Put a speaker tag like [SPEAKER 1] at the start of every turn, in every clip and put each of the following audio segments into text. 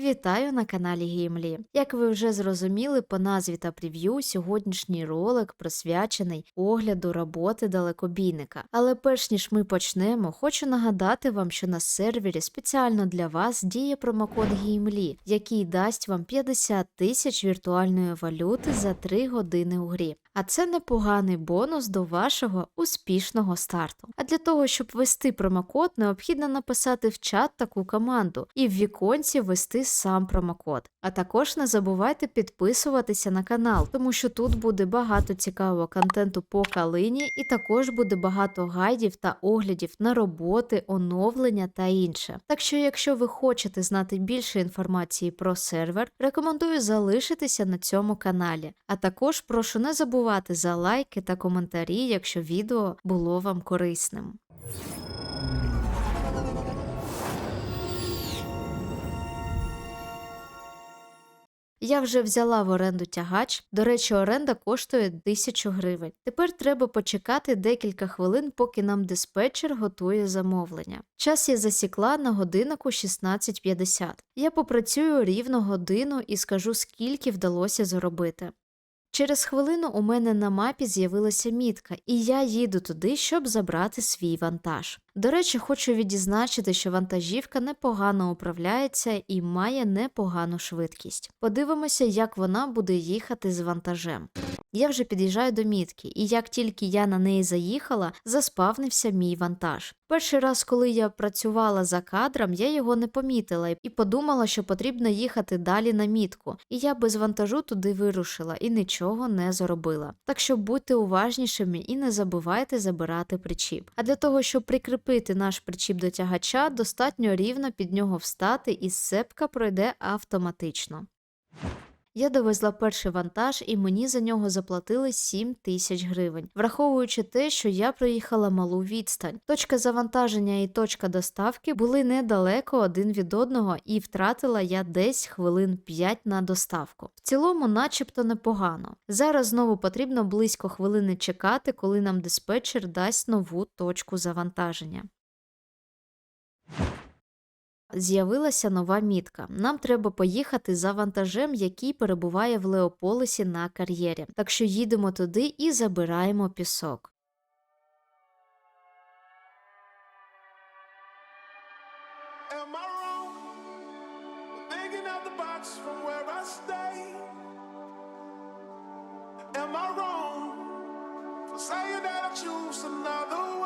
[SPEAKER 1] Вітаю на каналі Гімлі. Як ви вже зрозуміли по назві та прев'ю, сьогоднішній ролик присвячений огляду роботи далекобійника. Але перш ніж ми почнемо, хочу нагадати вам, що на сервері спеціально для вас діє промокод Гімлі, який дасть вам 50 тисяч віртуальної валюти за 3 години у грі. А це непоганий бонус до вашого успішного старту. А для того, щоб ввести промокод, необхідно написати в чат таку команду і в віконці ввести сам промокод. А також не забувайте підписуватися на канал, тому що тут буде багато цікавого контенту по калині, і також буде багато гайдів та оглядів на роботи, оновлення та інше. Так що, якщо ви хочете знати більше інформації про сервер, рекомендую залишитися на цьому каналі. А також прошу не забувати за лайки та коментарі, якщо відео було вам корисним. Я вже взяла в оренду тягач. До речі, оренда коштує 1000 гривень. Тепер треба почекати декілька хвилин, поки нам диспетчер готує замовлення. Час я засікла на годиннику 16.50. Я попрацюю рівно годину і скажу, скільки вдалося заробити. Через хвилину у мене на мапі з'явилася мітка, і я їду туди, щоб забрати свій вантаж. До речі, хочу відзначити, що вантажівка непогано управляється і має непогану швидкість. Подивимося, як вона буде їхати з вантажем. Я вже під'їжджаю до мітки, і як тільки я на неї заїхала, заспавнився мій вантаж. Перший раз, коли я працювала за кадром, я його не помітила і подумала, що потрібно їхати далі на мітку, і я без вантажу туди вирушила і нічого не заробила. Так що будьте уважнішими і не забувайте забирати причіп. А для того, щоб прикріпити наш причіп до тягача, достатньо рівно під нього встати, і сцепка пройде автоматично. Я довезла перший вантаж, і мені за нього заплатили 7 тисяч гривень, враховуючи те, що я проїхала малу відстань. Точка завантаження і точка доставки були недалеко один від одного, і втратила я десь хвилин 5 на доставку. В цілому, начебто, непогано. Зараз знову потрібно близько хвилини чекати, коли нам диспетчер дасть нову точку завантаження. З'явилася нова мітка. Нам треба поїхати за вантажем, який перебуває в Леополисі на кар'єрі. Так що їдемо туди і забираємо пісок.
[SPEAKER 2] Am I wrong? For saying that I choose another?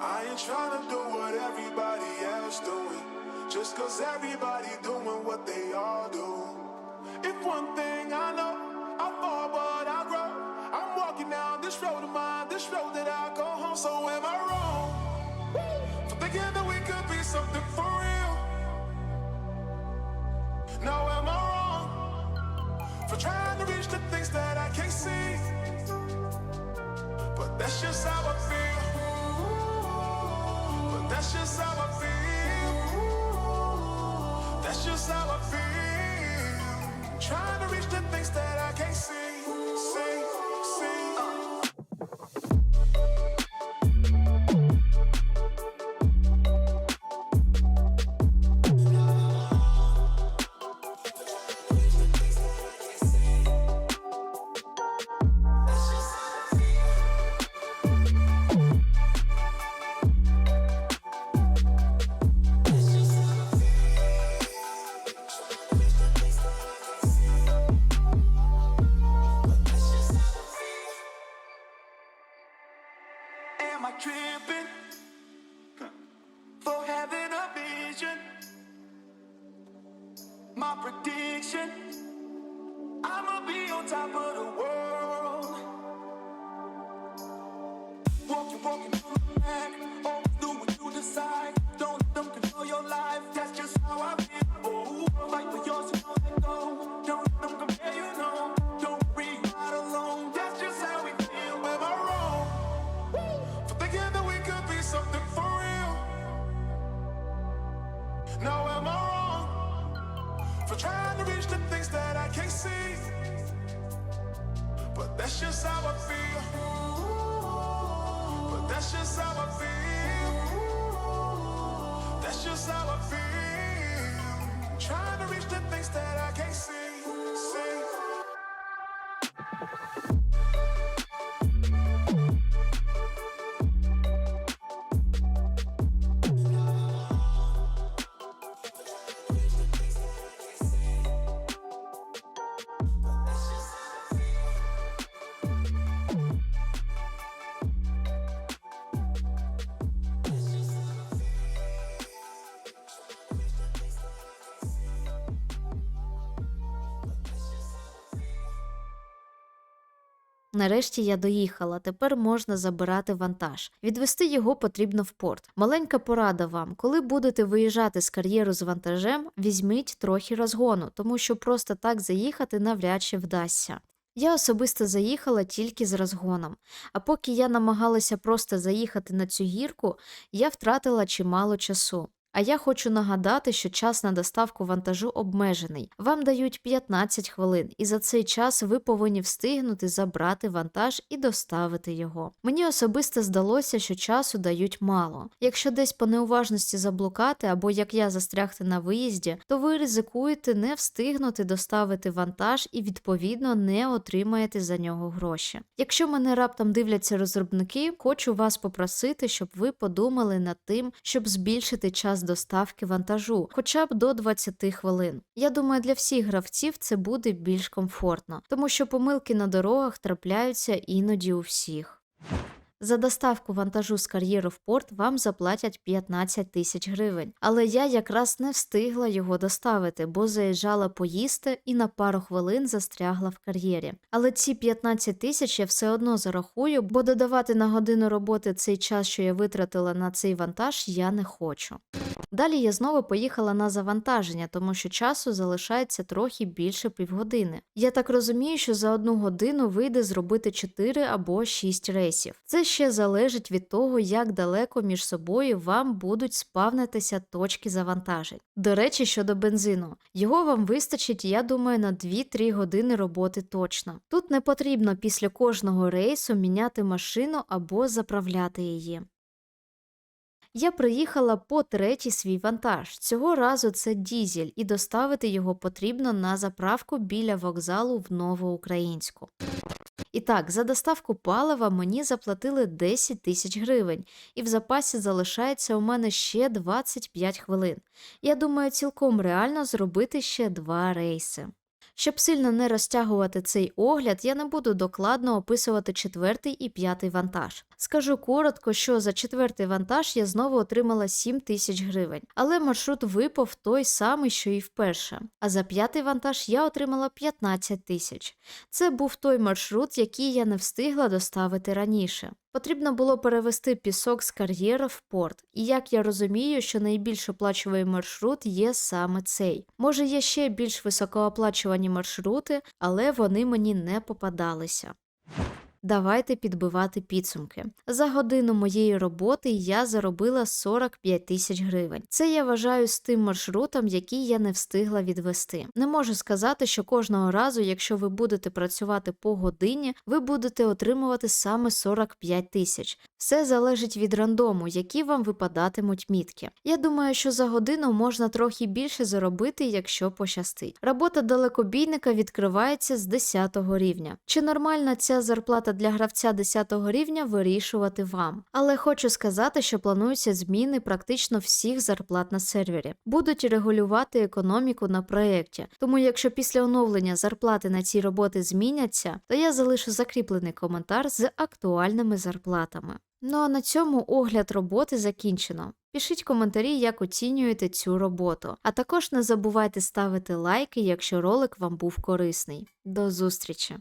[SPEAKER 2] I ain't trying to do what everybody else doing, just cause everybody doing what they all do. If one thing I know, I fall but I grow. I'm walking down this road of mine, this road that I go home. So am I wrong? For thinking that we could be something for how I feel. Trying to reach the things that I can't see. See, Tripping for having a vision? My prediction I'ma be on top of the world. Walking, walking on the back, always do what you decide. Don't let them control your life, Now am I wrong? For trying to reach the things that I can't see. But that's just how I feel. But that's just how I feel.
[SPEAKER 1] Нарешті я доїхала. Тепер можна забирати вантаж. Відвести його потрібно в порт. Маленька порада вам: коли будете виїжджати з кар'єру з вантажем, візьміть трохи розгону, тому що просто так заїхати навряд чи вдасться. Я особисто заїхала тільки з розгоном, а поки я намагалася просто заїхати на цю гірку, я втратила чимало часу. А я хочу нагадати, що час на доставку вантажу обмежений. Вам дають 15 хвилин, і за цей час ви повинні встигнути забрати вантаж і доставити його. Мені особисто здалося, що часу дають мало. Якщо десь по неуважності заблукати або як я застрягти на виїзді, то ви ризикуєте не встигнути доставити вантаж і відповідно не отримаєте за нього гроші. Якщо мене раптом дивляться розробники, хочу вас попросити, щоб ви подумали над тим, щоб збільшити час доставки вантажу, хоча б до 20 хвилин. Я думаю, для всіх гравців це буде більш комфортно, тому що помилки на дорогах трапляються іноді у всіх. За доставку вантажу з кар'єру в порт вам заплатять 15 тисяч гривень, але я якраз не встигла його доставити, бо заїжджала поїсти і на пару хвилин застрягла в кар'єрі. Але ці 15 тисяч я все одно зарахую, бо додавати на годину роботи цей час, що я витратила на цей вантаж, я не хочу. Далі я знову поїхала на завантаження, тому що часу залишається трохи більше півгодини. Я так розумію, що за одну годину вийде зробити 4 або 6 рейсів. Це ще залежить від того, як далеко між собою вам будуть спавнитися точки завантажень. До речі, щодо бензину, його вам вистачить, я думаю, на 2-3 години роботи точно. Тут не потрібно після кожного рейсу міняти машину або заправляти її. Я приїхала по третій свій вантаж. Цього разу це дізель, і доставити його потрібно на заправку біля вокзалу в Новоукраїнську. І так, за доставку палива мені заплатили 10 тисяч гривень, і в запасі залишається у мене ще 25 хвилин. Я думаю, цілком реально зробити ще два рейси. Щоб сильно не розтягувати цей огляд, я не буду докладно описувати четвертий і п'ятий вантаж. Скажу коротко, що за четвертий вантаж я знову отримала 7 тисяч гривень, але маршрут випав той самий, що і вперше. А за п'ятий вантаж я отримала 15 тисяч. Це був той маршрут, який я не встигла доставити раніше. Потрібно було перевести пісок з кар'єра в порт, і як я розумію, що найбільш оплачуваний маршрут є саме цей. Може, є ще більш високооплачувані маршрути, але вони мені не попадалися. Давайте підбивати підсумки. За годину моєї роботи я заробила 45 тисяч гривень. Це я вважаю з тим маршрутом, який я не встигла відвести. Не можу сказати, що кожного разу, якщо ви будете працювати по годині, ви будете отримувати саме 45 тисяч. Все залежить від рандому, які вам випадатимуть мітки. Я думаю, що за годину можна трохи більше заробити, якщо пощастить. Робота далекобійника відкривається з 10 рівня. Чи нормальна ця зарплата для гравця 10 рівня вирішувати вам? Але хочу сказати, що плануються зміни практично всіх зарплат на сервері. Будуть регулювати економіку на проєкті. Тому, якщо після оновлення зарплати на ці роботи зміняться, то я залишу закріплений коментар з актуальними зарплатами. Ну а на цьому огляд роботи закінчено. Пишіть коментарі, як оцінюєте цю роботу. А також не забувайте ставити лайки, якщо ролик вам був корисний. До зустрічі!